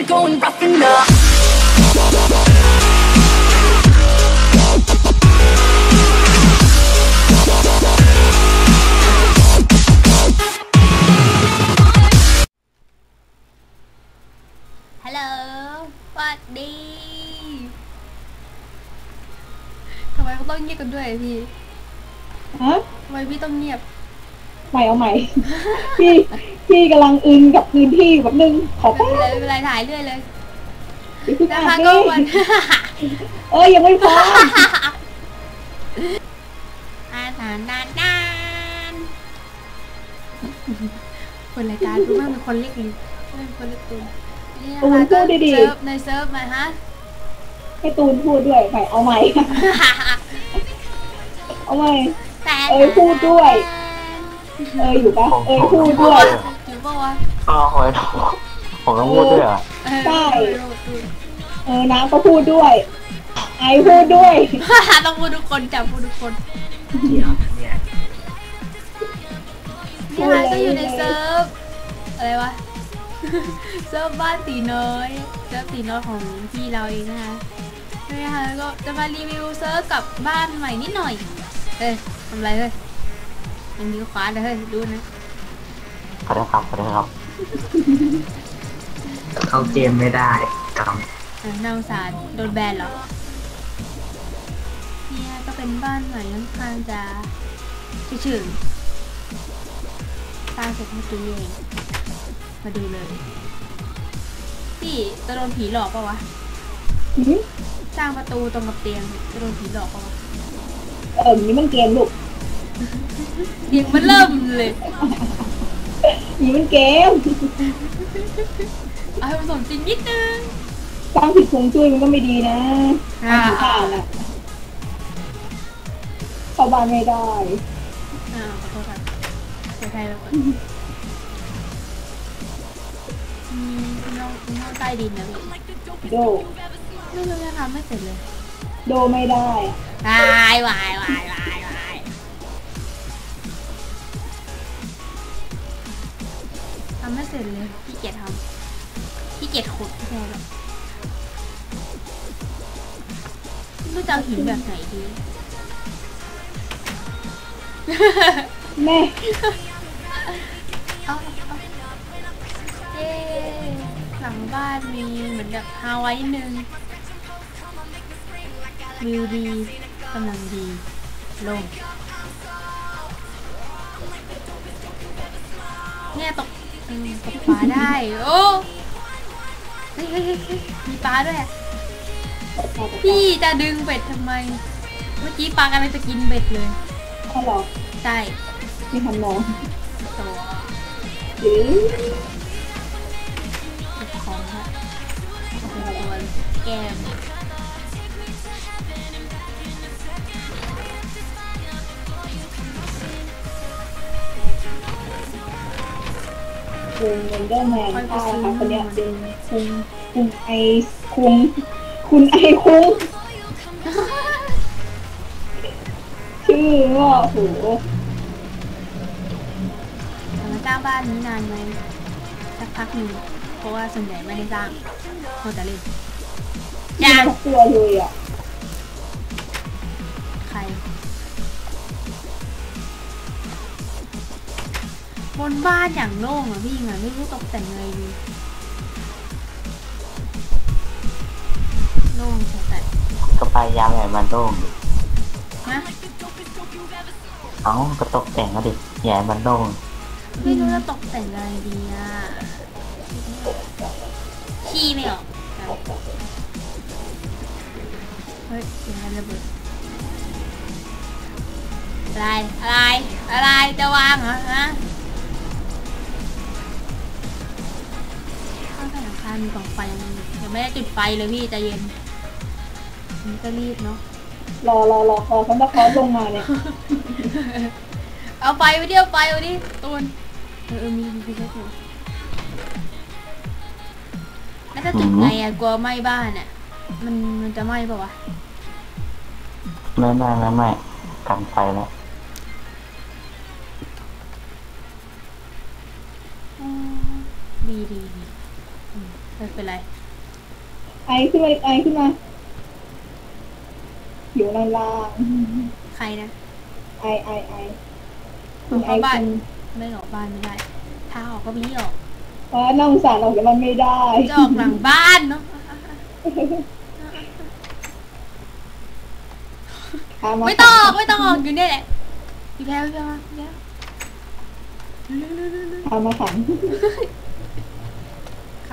we're going rough enough. h ฮัลโหลสวัสดีทำไมเใหม่เอาใหม่ พี่พี่กำลังอึนกับพื้นที่แบบนึงขอไม่แป๊บเป็นไรไม่เป็นไรถ่ายเรื่อยเลยเดี๋ยวเพิ่งนะอ่าคะนก็ดิวันเอ้ยยังไม่พออาหารนานนานคนรายการรู้ไหมเป็นคนเรียกลิงเป็นคนเรียกตูนนี่นะคะก็เซิร์ฟในเซิร์ฟมาฮะให้ตูนพูดด้วยใหม่เอาใหม่เอาใหม่แต่เอ้ยพูดด้วย เอยอยู่ปะเอยพูดด้วยอยู่ปะวะอ้าวทำไมผมผมต้องพูดด้วยเหรอะเออใช่พูดพูดเออน้ำก็พูดด้วย ไอพูดด้วย ต้องพูดทุกคนจับพูดทุกคนเดี๋ยวเนี่ยนี่ค่ะก็อยู่ในเซิร์ฟอะไรวะ เซิร์ฟบ้านตีน้อย เซิร์ฟตีน้อยของพี่เราเองนะคะนี่ค่ะก็จะมารีวิวเซิร์ฟกับบ้านใหม่นิดหน่อยเฮ้ยทำไรเฮ้ย มันมีขวาเลยเฮ้ยดูนะขอโทษครับขอโทษครับเข้าเกมไม่ได้กอะน่าสงสารโดนแบนเหรอ เนี่ยก็เป็นบ้านใหม่ค่อนข้างจะเฉยๆสร้างเสร็จเมื่อกี้เอง มาดูเลยพี่จะโดนผีหลอกปะวะหืมสร้างประตูตรงกับเตียงจะโดนผีหลอกปะวะ เออนี่มันเกมลูกเตี ยงมันเริ่มเลยนี่มันเกมเอาให้ผสมจริงนิดนึงสร้างผิดคงจุ้ยมันก็ไม่ดีนะอ่าทำผิดพลาดอะเข้าบ้านไม่ได้อ่าขอโทษค่ะเสียใจไปก่อนอืมคุณน้องคุณน้องใต้ดินนะพี่โดไม่รู้จะทำไม่เสร็จเลย โดไม่ได้อะวายวายวายวาย เสร็จเลยขี้เกียจทำขี้เกียจขุดไม่ใช่หรอกไม่รู้จะเอาหินแบบไหนดี แม่เอาเอาเย้หลังบ้านมีเหมือนแบบฮาวายนิดนึงวิวดีกำลังดีลมเนี่ยตก อืมตกปลาได้โอ้เฮ้ยเฮ้ยเฮ้ยเฮ้ยมีปลาด้วยอะพี่จะดึงเบ็ดทำไม เมื่อกี้ปลากำลังจะกินเบ็ดเลยถ้าหรอใช่ไม่ทำน้องตัวหรือของฮะตัวแก้ม คุงเวนเดอร์แมนใช่ค่ะคนเนี้ยเป็นคุงคุงไอคุงคุณไอคุงชื่อว่าโหแต่มาสร้างบ้านนี้นานไหมสักพักหนึ่งเพราะว่าส่วนใหญ่ไม่ได้สร้างโคตรเล่นยัยังงตัวเลยอะใคร บนบ้านอย่างโล่งอะพี่อะไม่รู้ตกแต่งอะไรดีโล่งแต่แต่ก็พยายามให้มันโล่งดิฮะเอ้าก็ตกแต่งก็ดิอย่าให้มันโล่งไม่รู้จะตกแต่งอะไรดีอะขี้ไม่ออกเฮ้ยเสียงอะไรระเบิดอะไร อะไร อะไร จะวางเหรอฮะางใต้หลังคามีกล่องไฟยังยังไม่ได้จุดไฟเลยพี่ใจเย็นนี่ก็รีบเนาะรอรอรอรอซันตาคลอสลงมาเนี่ยเอาไฟไปเดียวไฟไปดิตูนเออเออมีมีพี่เช็คอยู่แล้วถ้าจุดไงอะกลัวไหม้บ้านอะมันมันจะไหม้ปะวะไม่ไม่ไม่ไม่กันไฟแล้ว ไม่เป็นไร ไอขึ้นมาไอขึ้นมาอยู่ล่างใครนะๆไอไอไอออกเข้าบ้านคุณไม่ออกบ้านไม่ได้ทางออกก็มีออกเพราะน่าสงสารออกจากบ้านไม่ได้จะออกหลังบ้านเนาะพาาไม่ต้องออกไม่ต้องออกอยู่เนี่ยแหละพี่แพ้พี่แพ้มาพี่แพ้เร็วเร็วเร็วเร็วพามาขัง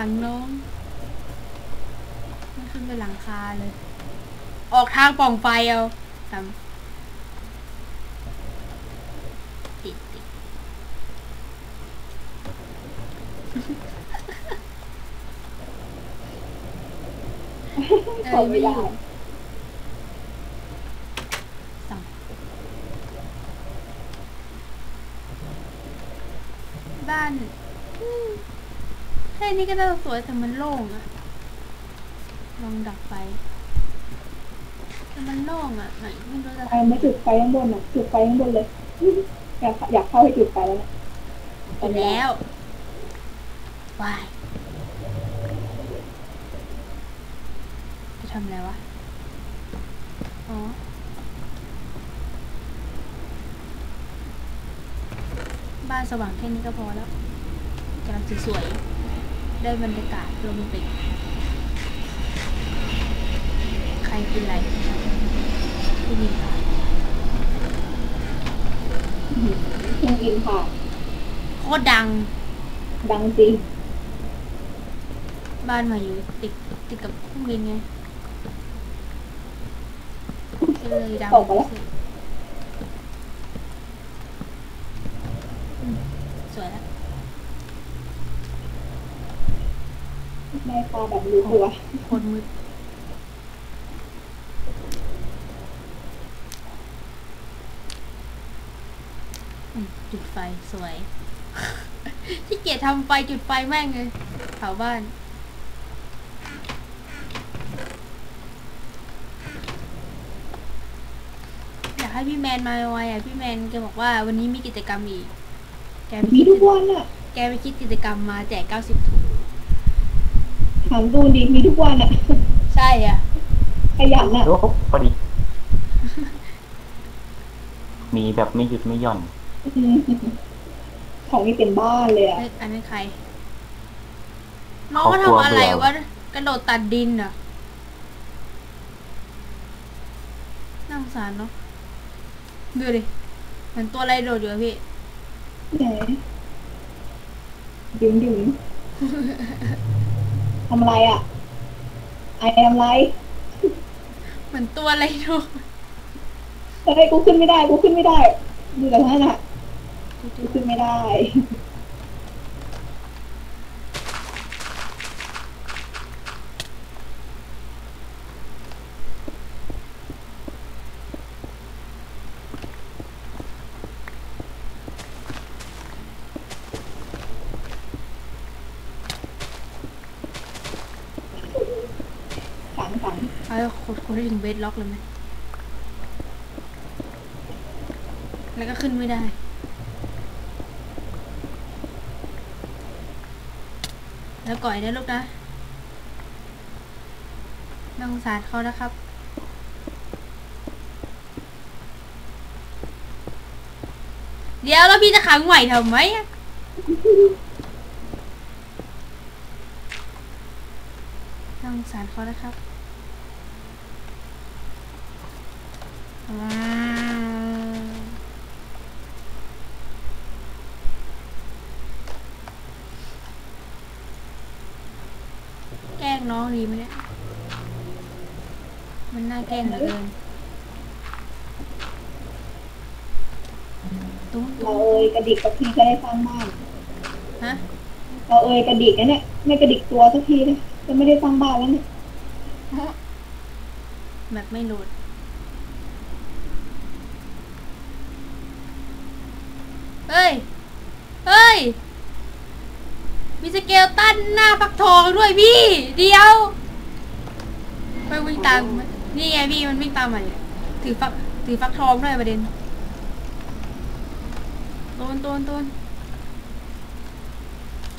ขังน้องไม่ขึ้นไปหลังคาเลย ออกทางปล่องไฟเอาทำติดติดข้าไม่ได้ สั่งบ้านอืมแค่นี้ก็น่าจะสวยแต่มันโล่งอะลองดับไฟแต่มันโล่งอะไหนไม่รู้จะไอไม่จุดไฟข้างบนอะจุดไฟข้างบนเลยอยากอยากเข้าให้จุดไฟแล้วนะไปแล้ววายจะทำอะไรวะอ๋อบ้านสว่างแค่นี้ก็พอแล้วกำลังสวยๆ ได้บรรยากาศโรแมนติก ใครกินอะไรพี่นินค่ะเครื่องอินผ่านโคตรดัง ดังจริง บ้านมาอยู่ติดติดกับเครื่องบินไงก็เลยดังออกมาแล้วพิเศษอืมสวยแล้ว ได้ปลาแบบรู้ตัวโคตรมืดอืมจุดไฟสวยที่เกียจทำไฟจุดไฟแม่งเลยเผาบ้านอยากให้พี่แมนมาไวๆอะพี่แมนแกบอกว่าวันนี้มีกิจกรรมอีก แกไปมีคิดทุกวันอะ แกไปคิดกิจกรรมมาแจก90ถุง ถามตูนดีมีทุกวันอะใช่อะขยันอะโอ้พอดี มีแบบไม่หยุดไม่หย่อนอืมของนี่เป็นบ้านเลยอะเอ้ยอันนั้นใครน้องก็ทำอะไรวะกระโดดตัดดินเหรอน่าสงสารเนาะดูดิเหมือนตัวอะไรโดดอยู่อะพี่ไหนดึงดึง ทำอะไรอะ ไอทำไร เหมือนตัวอะไรโดดเฮ้ยกูขึ้นไม่ได้ กูขึ้นไม่ได้ ดูแต่ท่านอะ กูขึ้นไม่ได้ ขังขัง เอาคนคนได้ถึงเบสล็อกเลยไหมแล้วก็ขึ้นไม่ได้ แล้วก่อยนะลูกนะน่าสงสารเขานะครับเดี๋ยวแล้วพี่จะขังไหวทำไมอะน่าสงสารเขานะครับอืม แกล้งน้องดีไหมเนี่ย มันน่าแกล้งเหลือเกินตุ้มเราตุ้มเอ่ยกระดิกสักทีก็ได้สร้างบ้านฮะ เราเอ่ยกระดิกนะเนี่ยไม่กระดิกตัวสักทีนะจะไม่ได้สร้างบ้านแล้วเนี่ย แบบไม่โหลด เฮ้ย เฮ้ย มีสเกลตันหน้าฟักทองด้วยพี่ เดียวไปวิ่งตามมันนี่ไงพี่มันวิ่งตามมาเนี่ยถือฟักถือฟักทองด้วยประเด็นโตนโตนโตน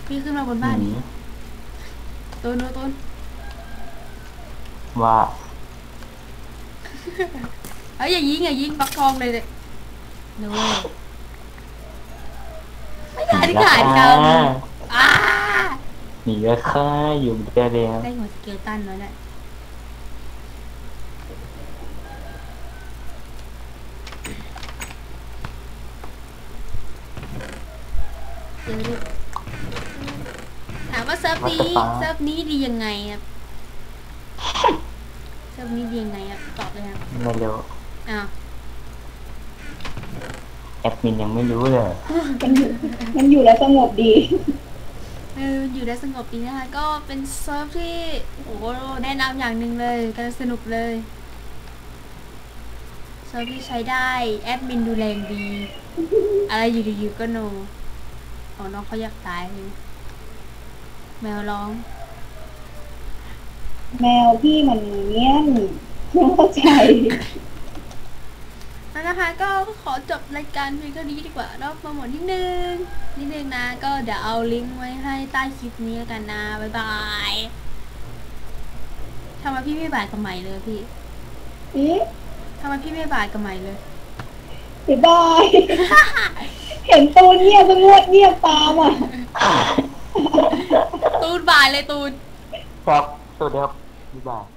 พี่ขึ้นมาบนบ้านหดินีโตตูนดูตูนว่าเอ้ยอย่ายิงอย่ายิงปักทองเลยเลยเน ยไม่ได้ที่ขาดกันอ้าหนีก็ค่าอยู่เดียวเดียวได้หัวสเกลตันแล้วเนี่ยเดี๋ยวดูถามว่าเซิร์ฟนี้เซิร์ฟนี้ดียังไงครับเซิร์ฟนี้ดียังไงครับตอบเลยครับไม่รู้อ้าวแอ ดมินยังไม่รู้เลย มันอยู่มันอยู่แล้วสงบดีเอออยู่ได้สงบดีนะคะ ก็เป็นเซิร์ฟที่โอ้โหแนะนำอย่างหนึ่งเลยกำลังสนุกเลยเซิร์ฟที่ใช้ได้แอดมินดูแลอย่างดี อะไรอยู่ดีๆก็โนอ๋อน้องเขาอยากตายเลยแมวร้อง แมวพี่มันเงี้ยนไม่เข้าใจแล้ว นะคะก็ขอจบรายการเพียงเท่านี้ดีกว่าเนาะโปรโมทนิดนึงนิดนึงนะ ก็เดี๋ยวเอาลิงก์ไว้ให้ใต้คลิปนี้แล้วกันนะ บ๊ายบายทำไมพี่ไม่บ่ายกับใหม่เลยพี่อืมทำไมพี่ไม่บ่ายกับใหม่เลยบ๊ายบาย เห็นตูนเงียบสงวดเงียบตามอะ ตูนบ่ายเลยตูน ครับสวัสดีครับบ๊ายบาย